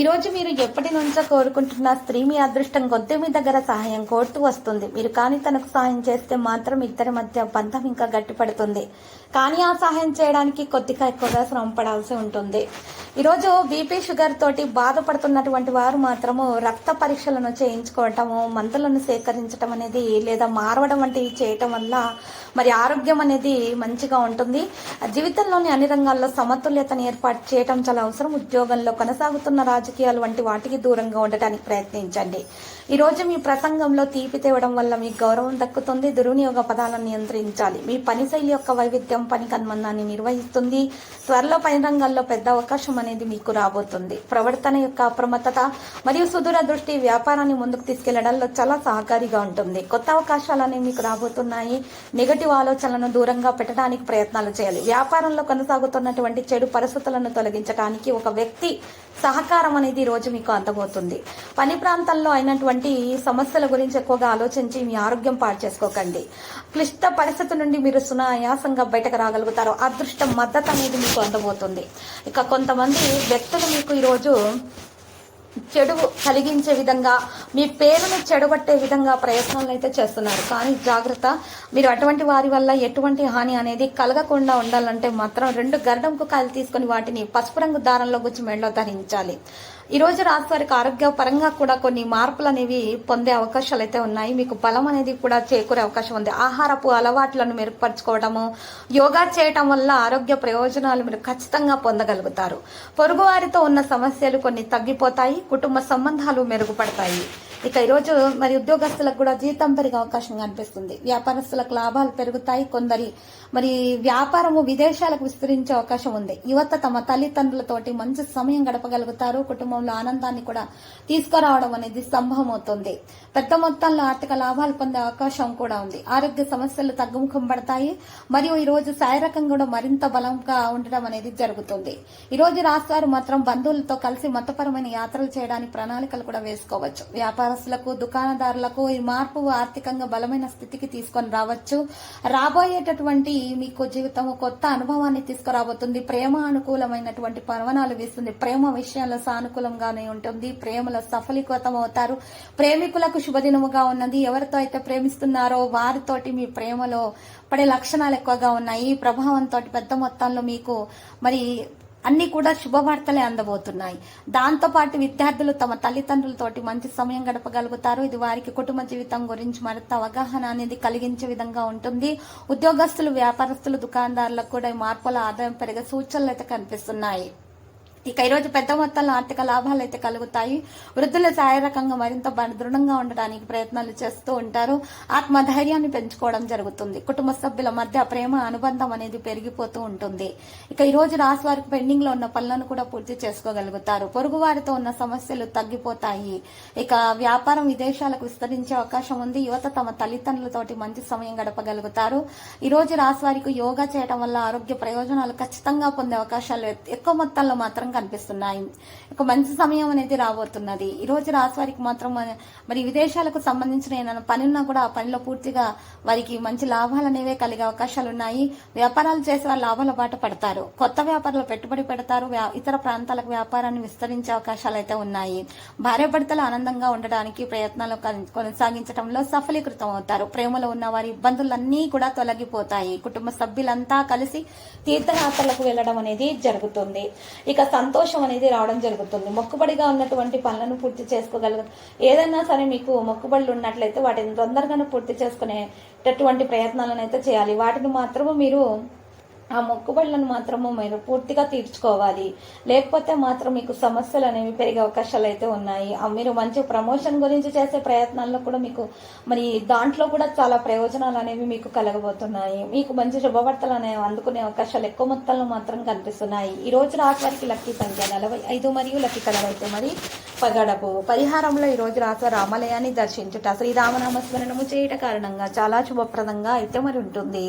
ఈరోజు మీరు ఎప్పటి నుంచో కోరుకుంటున్న స్త్రీ మీ అదృష్టం కొద్ది మీ దగ్గర సహాయం కోరుతూ వస్తుంది. మీరు కానీ తనకు సహాయం చేస్తే మాత్రం ఇద్దరి మధ్య బంధం ఇంకా గట్టిపడుతుంది. కానీ ఆ సహాయం చేయడానికి కొద్దిగా ఎక్కువగా శ్రమ పడాల్సి ఉంటుంది. ఈరోజు బీపీ షుగర్ తోటి బాధపడుతున్నటువంటి వారు మాత్రము రక్త పరీక్షలను చేయించుకోవటము మందులను సేకరించడం అనేది లేదా మారవడం వంటివి చేయటం వల్ల మరి ఆరోగ్యం అనేది మంచిగా ఉంటుంది. జీవితంలోని అన్ని రంగాల్లో సమతుల్యతను ఏర్పాటు చేయటం చాలా అవసరం. ఉద్యోగంలో కొనసాగుతున్న రాజకీయాలు వంటి వాటికి దూరంగా ఉండటానికి ప్రయత్నించండి. ఈ రోజు మీ ప్రసంగంలో తీపి తేవడం వల్ల మీకు గౌరవం దక్కుతుంది. దుర్వినియోగ పదాలను నియంత్రించాలి. మీ పని శైలి యొక్క వైవిధ్యం పని కన్మందాన్ని నిర్వహిస్తుంది. త్వరలో పని రంగాల్లో పెద్ద అవకాశం అనేది మీకు రాబోతుంది. ప్రవర్తన యొక్క అప్రమత్తత మరియు సుదూర దృష్టి వ్యాపారాన్ని ముందుకు తీసుకెళ్ళడంలో చాలా సహకారిగా ఉంటుంది. కొత్త అవకాశాలు అనేవి మీకు రాబోతున్నాయి. నెగటివ్ ఆలోచనలను దూరంగా పెట్టడానికి ప్రయత్నాలు చేయాలి. వ్యాపారంలో కొనసాగుతున్నటువంటి చెడు పరిస్థితులను తొలగించడానికి ఒక వ్యక్తి సహకారం అనేది రోజు మీకు అందబోతుంది పని ప్రాంతాల్లో అయినటువంటి సమస్యల గురించి ఎక్కువగా ఆలోచించి మీ ఆరోగ్యం పాడు చేసుకోకండి. క్లిష్ట పరిస్థితి నుండి మీరు సునాయాసంగా బయటకు రాగలుగుతారు. అదృష్టం మద్దతు అనేది మీకు అందబోతుంది. ఇక కొంతమంది వ్యక్తులు మీకు ఈరోజు చెడు కలిగించే విధంగా మీ పేరును చెడగొట్టే విధంగా ప్రయత్నాలను అయితే చేస్తున్నారు. కానీ జాగ్రత్త మీరు అటువంటి వారి వల్ల ఎటువంటి హాని అనేది కలగకుండా ఉండాలంటే మాత్రం రెండు గర్డంకు కాయలు తీసుకుని వాటిని పసుపు రంగు దారంలో గుచ్చి మెడలో ధరించాలి. ఈ రోజు రాశి వారికి ఆరోగ్య పరంగా కూడా కొన్ని మార్పులు అనేవి పొందే అవకాశాలు అయితే ఉన్నాయి. మీకు బలం అనేది కూడా చేకూరే అవకాశం ఉంది. ఆహారపు అలవాట్లను మెరుగుపరచుకోవడము యోగా చేయటం వల్ల ఆరోగ్య ప్రయోజనాలు మీరు ఖచ్చితంగా పొందగలుగుతారు. పొరుగువారితో ఉన్న సమస్యలు కొన్ని తగ్గిపోతాయి. కుటుంబ సంబంధాలు మెరుగుపడతాయి. ఇక ఈరోజు మరి ఉద్యోగస్తులకు కూడా జీతం పెరిగే అవకాశం కనిపిస్తుంది. వ్యాపారస్తులకు లాభాలు పెరుగుతాయి కొందరి మరి వ్యాపారము విదేశాలకు విస్తరించే అవకాశం ఉంది. యువత తమ తల్లిదండ్రులతోటి మంచి సమయం గడపగలుగుతారు కుటుంబంలో ఆనందాన్ని కూడా తీసుకురావడం అనేది సంభవం అవుతుంది పెద్ద మొత్తంలో ఆర్థిక లాభాలు పొందే అవకాశం కూడా ఉంది. ఆరోగ్య సమస్యలు తగ్గుముఖం పడతాయి మరియు ఈ రోజు శారీరకంగా కూడా మరింత బలంగా ఉండడం అనేది జరుగుతుంది. ఈ రోజు రాష్ట్రాలు మాత్రం బంధువులతో కలిసి మతపరమైన యాత్రలు చేయడానికి ప్రణాళికలు కూడా వేసుకోవచ్చు. వ్యాపారస్తులకు దుకాణదారులకు ఈ మార్పు ఆర్థికంగా బలమైన స్థితికి తీసుకొని రావచ్చు. రాబోయేటటువంటి మీకు జీవితం కొత్త అనుభవాన్ని తీసుకురాబోతుంది. ప్రేమ అనుకూలమైనటువంటి పర్వణాలు వేస్తుంది. ప్రేమ విషయంలో సానుకూలంగానే ఉంటుంది. ప్రేమలో సఫలీకృతం అవుతారు. ప్రేమికులకు శుభదినముగా ఉన్నది. ఎవరితో అయితే ప్రేమిస్తున్నారో వారితోటి మీ ప్రేమలో పడే లక్షణాలు ఎక్కువగా ఉన్నాయి. ఈ ప్రభావంతో పెద్ద మొత్తంలో మీకు మరి అన్ని కూడా శుభవార్తలే అందబోతున్నాయి. దాంతోపాటు విద్యార్థులు తమ తల్లిదండ్రులతోటి మంచి సమయం గడపగలుగుతారు. ఇది వారికి కుటుంబ జీవితం గురించి మరింత అవగాహన అనేది కలిగించే విధంగా ఉంటుంది. ఉద్యోగస్తులు వ్యాపారస్తులు దుకాణదారులకు కూడా ఈ మార్పుల ఆదాయం పెరిగే సూచనలు అయితే కనిపిస్తున్నాయి. ఇక ఈరోజు పెద్ద మొత్తంలో ఆర్థిక లాభాలు అయితే కలుగుతాయి. వృద్ధుల శారీరకంగా మరింత దృఢంగా ఉండడానికి ప్రయత్నాలు చేస్తూ ఉంటారు. ఆత్మధైర్యాన్ని పెంచుకోవడం జరుగుతుంది. కుటుంబ సభ్యుల మధ్య ప్రేమ అనుబంధం అనేది పెరిగిపోతూ ఉంటుంది. ఇక ఈ రోజు రాసి వారికి పెండింగ్లో ఉన్న పనులను కూడా పూర్తి చేసుకోగలుగుతారు. పొరుగు వారితో ఉన్న సమస్యలు తగ్గిపోతాయి. ఇక వ్యాపారం విదేశాలకు విస్తరించే అవకాశం ఉంది. యువత తమ తల్లిదండ్రులతోటి మంచి సమయం గడపగలుగుతారు. ఈ రోజు రాసి వారికి యోగా చేయడం వల్ల ఆరోగ్య ప్రయోజనాలు ఖచ్చితంగా పొందే అవకాశాలు ఎక్కువ మొత్తంలో మాత్రం కనిపిస్తున్నాయి. ఒక మంచి సమయం అనేది రాబోతున్నది. ఈ రోజు రాశి వారికి మాత్రం మన- మరి విదేశాలకు సంబంధించిన ఏదైనా పని ఉన్నా కూడా ఆ పనిలో పూర్తిగా వారికి మంచి లాభాలు అనేవే కలిగే అవకాశాలు ఉన్నాయి. వ్యాపారాలు చేసే వారు లాభాల బాట పడతారు. కొత్త వ్యాపారాలు పెట్టుబడి పెడతారు. ఇతర ప్రాంతాలకు వ్యాపారాన్ని విస్తరించే అవకాశాలు అయితే ఉన్నాయి. భార్య భర్తలు ఆనందంగా ఉండడానికి ప్రయత్నాలు కొనసాగించడంలో సఫలీకృతం అవుతారు. ప్రేమలో ఉన్న వారి ఇబ్బందులన్నీ కూడా తొలగిపోతాయి. కుటుంబ సభ్యులంతా కలిసి తీర్థయాత్రలకు వెళ్ళడం అనేది జరుగుతుంది. ఇక సంతోషం అనేది రావడం జరుగుతుంది. మొక్కుబడిగా ఉన్నటువంటి పనులను పూర్తి చేసుకోగలుగు ఏదైనా సరే మీకు మొక్కుబడులు ఉన్నట్లయితే వాటిని తొందరగానే పూర్తి చేసుకునేటటువంటి ప్రయత్నాలను అయితే చేయాలి. వాటిని మాత్రము మీరు ఆ మొక్కుబడులను మాత్రము మీరు పూర్తిగా తీర్చుకోవాలి. లేకపోతే మాత్రం మీకు సమస్యలు అనేవి పెరిగే అవకాశాలు అయితే ఉన్నాయి. ఆ మీరు మంచి ప్రమోషన్ గురించి చేసే ప్రయత్నాల్లో కూడా మీకు మరి దాంట్లో కూడా చాలా ప్రయోజనాలు అనేవి మీకు కలగబోతున్నాయి. మీకు మంచి శుభవార్తలు అనేవి అందుకునే అవకాశాలు ఎక్కువ మొత్తంలో మాత్రం కనిపిస్తున్నాయి. ఈ రోజు రాశి వారికి లక్కీ సంఖ్య నలభై ఐదు మరియు లక్కీ కలర్ అయితే మరి పగడపు. పరిహారంలో ఈ రోజు రాశి రామాలయాన్ని దర్శించుట శ్రీరామనామ స్మరణము చేయట కారణంగా చాలా శుభప్రదంగా అయితే మరి ఉంటుంది.